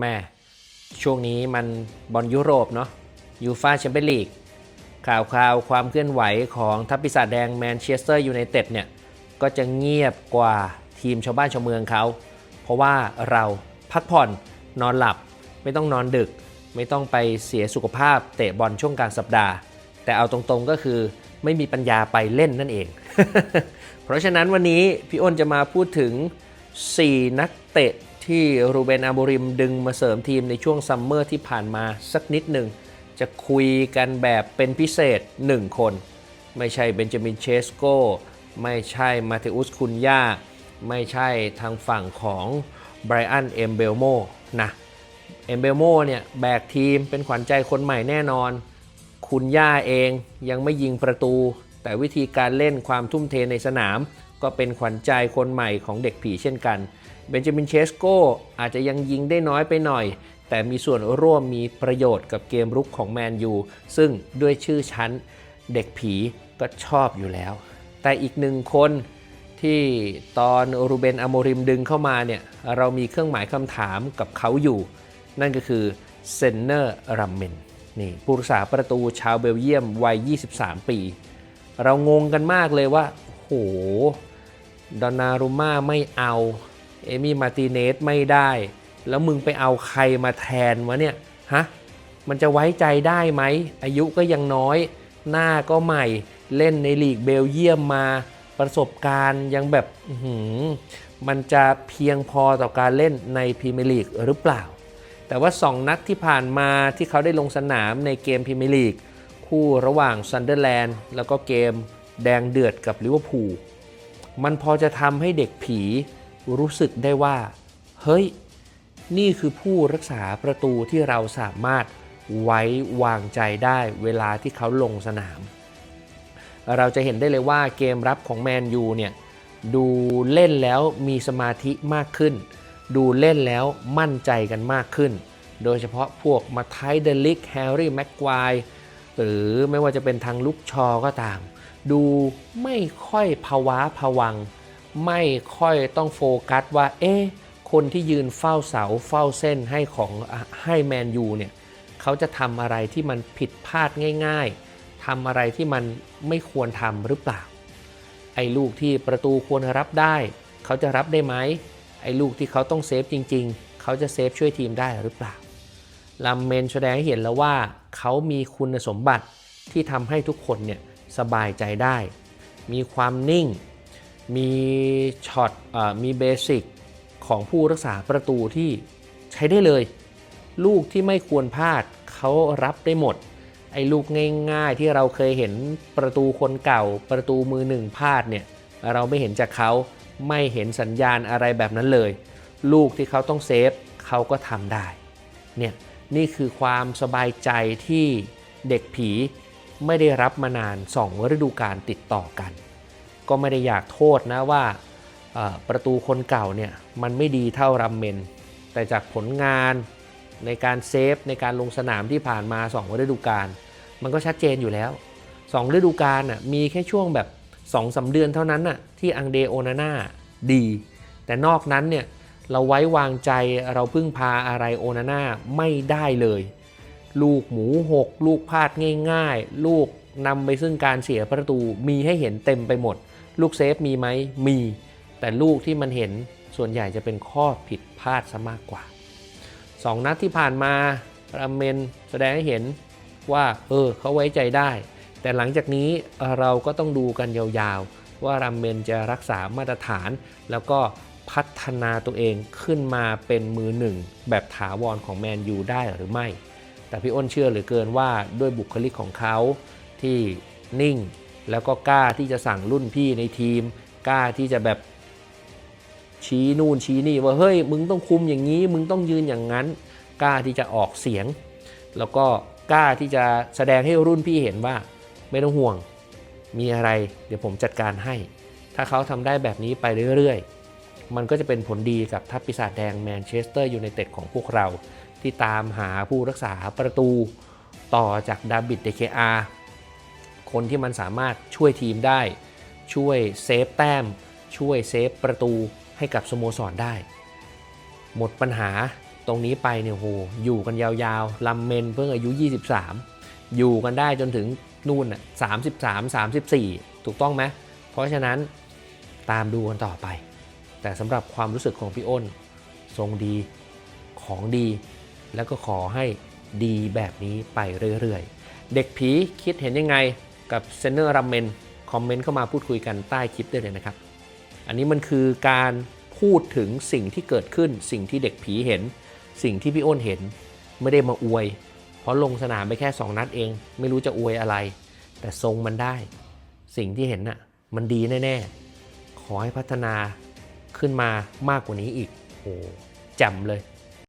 แม่ช่วงนี้มันบอลยุโรปเนาะยูฟาแชมเปี้ยนลีกข่าวคราวความเคลื่อนไหวของทัพปีศาจแดงแมนเชสเตอร์ยูไนเต็ดเนี่ย ก็จะเงียบกว่าทีมชาวบ้านชาวเมืองเขา เพราะว่าเราพักผ่อนนอนหลับ ไม่ต้องนอนดึก ไม่ต้องไปเสียสุขภาพเตะบอลช่วงกลางสัปดาห์ แต่เอาตรงๆก็คือไม่มีปัญญาไปเล่นนั่นเอง เพราะฉะนั้นวันนี้พี่อ้นจะมาพูดถึง 4 นักเตะ ที่รูเบนอาโมริมดึงมาเสริมทีมในช่วงซัมเมอร์ที่ผ่านมาสักนิดหนึ่ง จะคุยกันแบบเป็นพิเศษ 1 คน ไม่ใช่เบนจามินเชสโกไม่ใช่มาเทอุสคุนยาไม่ใช่ทางฝั่งของไบรอันเอมเบลโมนะเอมเบลโมเนี่ยแบกทีมเป็นขวัญใจคนใหม่แน่นอน คุณย่าเองยังไม่ยิงประตู แต่วิธีการเล่นความทุ่มเทในสนาม ก็เป็นขวัญใจคนใหม่ของเด็กผีเช่นกัน เบนจามินเชสโกอาจจะยังยิงได้น้อยไปหน่อย แต่มีส่วนร่วมมีประโยชน์กับเกมรุกของแมนยูซึ่งด้วยชื่อชั้นเด็กผีก็ชอบอยู่แล้ว แต่อีกหนึ่งคนที่ตอนรูเบนอโมริมดึงเข้ามาเนี่ยเรามีเครื่องหมายคำถามกับเขาอยู่ นั่นก็คือเซนเนอร์รัมเมนนี่ผู้รักษาประตูชาวเบลเยียมวัย 23 ปี เรางงกันมากเลยว่าโหดอนนารุม่าไม่เอา เอมี่มาร์ติเนสไม่ได้ แล้วมึงไปเอาใครมาแทนวะเนี่ย ฮะ มันจะไว้ใจได้ไหม อายุก็ยังน้อย หน้าก็ใหม่ เล่นในลีกเบลเยียมมา ประสบการณ์ยังแบบหืมันจะเพียงพอต่อการเล่นในพรีเมียร์ลีกหรือเปล่า แต่ว่า 2 นัดที่ผ่านมาที่เขาได้ลงสนามในเกมพรีเมียร์ลีก คู่ระหว่างซันเดอร์แลนด์แล้วก็เกมแดงเดือดกับลิเวอร์พูลมันพอจะทำให้เด็กผีรู้สึกได้ว่า เฮ้ย นี่คือผู้รักษาประตูที่เราสามารถไว้วางใจได้เวลาที่เขาลงสนาม เราจะเห็นได้เลยว่าเกมรับของแมนยูเนี่ยดูเล่นแล้วมีสมาธิมากขึ้น ดูเล่นแล้วมั่นใจกันมากขึ้น โดยเฉพาะพวกมาไทเดลิกแฮร์รี่แม็กควาย หรือไม่ว่าจะเป็นทางลุกชอก็ตาม ดูไม่ค่อยภาวะผวัง ไม่ค่อยต้องโฟกัสว่า เอ๊ะคนที่ยืนเฝ้าเสาเฝ้าเส้นให้ของให้แมนยูเนี่ยเขาจะทำอะไรที่มันผิดพลาดง่าย ๆทำอะไรที่มันไม่ควรทำหรือเปล่า ไอ้ลูกที่ประตูควรรับได้ เขาจะรับได้ไหมไอ้ลูกที่เขาต้องเซฟจริง ๆ เขาจะเซฟช่วยทีมได้หรือเปล่า ลำเมนแสดงให้เห็นแล้วว่าเขามีคุณสมบัติที่ทำให้ทุกคนเนี่ยสบายใจได้ มีความนิ่ง มีช็อตอมีเบสิกของผู้รักษาประตูที่ใช้ได้เลย ลูกที่ไม่ควรพลาดเขารับได้หมด ไอ้ลูกง่าย ๆ ที่เราเคยเห็นประตูคนเก่า ประตูมือหนึ่งพลาดเนี่ยเราไม่เห็นจากเขาไม่เห็นสัญญาณอะไรแบบนั้นเลย ลูกที่เขาต้องเซฟเขาก็ทำได้เนี่ย นี่คือความสบายใจที่เด็กผีไม่ได้รับมานาน2ฤดูกาลติดต่อกัน ก็ไม่ได้อยากโทษนะว่าประตูคนเก่าเนี่ยมันไม่ดีเท่ารัมเมน แต่จากผลงานในการเซฟในการลงสนามที่ผ่านมา2ฤดูกาลมันก็ชัดเจนอยู่แล้ว 2 ฤดูกาลน่ะมีแค่ช่วงแบบ2อสเดือนเท่านั้นน่ะที่อังเดโอนาน่าดี แต่นอกนั้นเนี่ย เราไว้วางใจเราพึ่งพาอะไรโอนาน่าไม่ได้เลย ลูกหมูหกลูกพลาดง่ายๆ ลูกนำไปซึ่งการเสียประตูมีให้เห็นเต็มไปหมด ลูกเซฟมีไหมมี แต่ลูกที่มันเห็นส่วนใหญ่จะเป็นข้อผิดพลาดซะมากกว่า 2 นัดที่ผ่านมาราเมนแสดงให้เห็นว่าเออเขาไว้ใจได้ แต่หลังจากนี้เราก็ต้องดูกันยาวๆ ว่ารามเมนจะรักษามาตรฐาน แล้วก็ พัฒนาตัวเองขึ้นมาเป็นมือหนึ่ง แบบถาวรของแมนยูได้หรือไม่ แต่พี่อ้นเชื่อเหลือเกินว่าด้วยบุคลิกของเขาที่นิ่ง แล้วก็กล้าที่จะสั่งรุ่นพี่ในทีม กล้าที่จะแบบชี้นู่นชี้นี่ว่าเฮ้ยมึงต้องคุมอย่างนี้ มึงต้องยืนอย่างนั้น กล้าที่จะออกเสียง แล้วก็กล้าที่จะแสดงให้รุ่นพี่เห็นว่า ไม่ต้องห่วง มีอะไร เดี๋ยวผมจัดการให้ ถ้าเขาทำได้แบบนี้ไปเรื่อยๆ มันก็จะเป็นผลดีกับทัพปีศาจแดงแมนเชสเตอร์ยูไนเต็ดของพวกเรา ที่ตามหาผู้รักษาประตูต่อจากดาบิดเดเคอาคนที่มันสามารถช่วยทีมได้ ช่วยเซฟแต้ม ช่วยเซฟประตูให้กับสโมสรได้ หมดปัญหาตรงนี้ไปเนี่ยโหอยู่กันยาวๆลำเมนเพิ่งอายุ 23 อยู่กันได้จนถึงนู่นน่ะ33 34 ถูกต้องไหมเพราะฉะนั้นตามดูกันต่อไป แต่สำหรับความรู้สึกของพี่อ้น ทรงดีของดี แล้วก็ขอให้ดีแบบนี้ไปเรื่อยๆ เด็กผีคิดเห็นยังไงกับเซนเนอร์รัมเมนคอมเมนต์เข้ามาพูดคุยกันใต้คลิปได้เลยนะครับ อันนี้มันคือการพูดถึงสิ่งที่เกิดขึ้น สิ่งที่เด็กผีเห็น สิ่งที่พี่อ้นเห็นไม่ได้มาอวย เพราะลงสนามไปแค่ 2 นัดเอง ไม่รู้จะอวยอะไร แต่ทรงมันได้ สิ่งที่เห็นน่ะมันดีแน่ ๆ ขอให้พัฒนา ขึ้นมามากกว่านี้อีกโอ้แจ่มเลย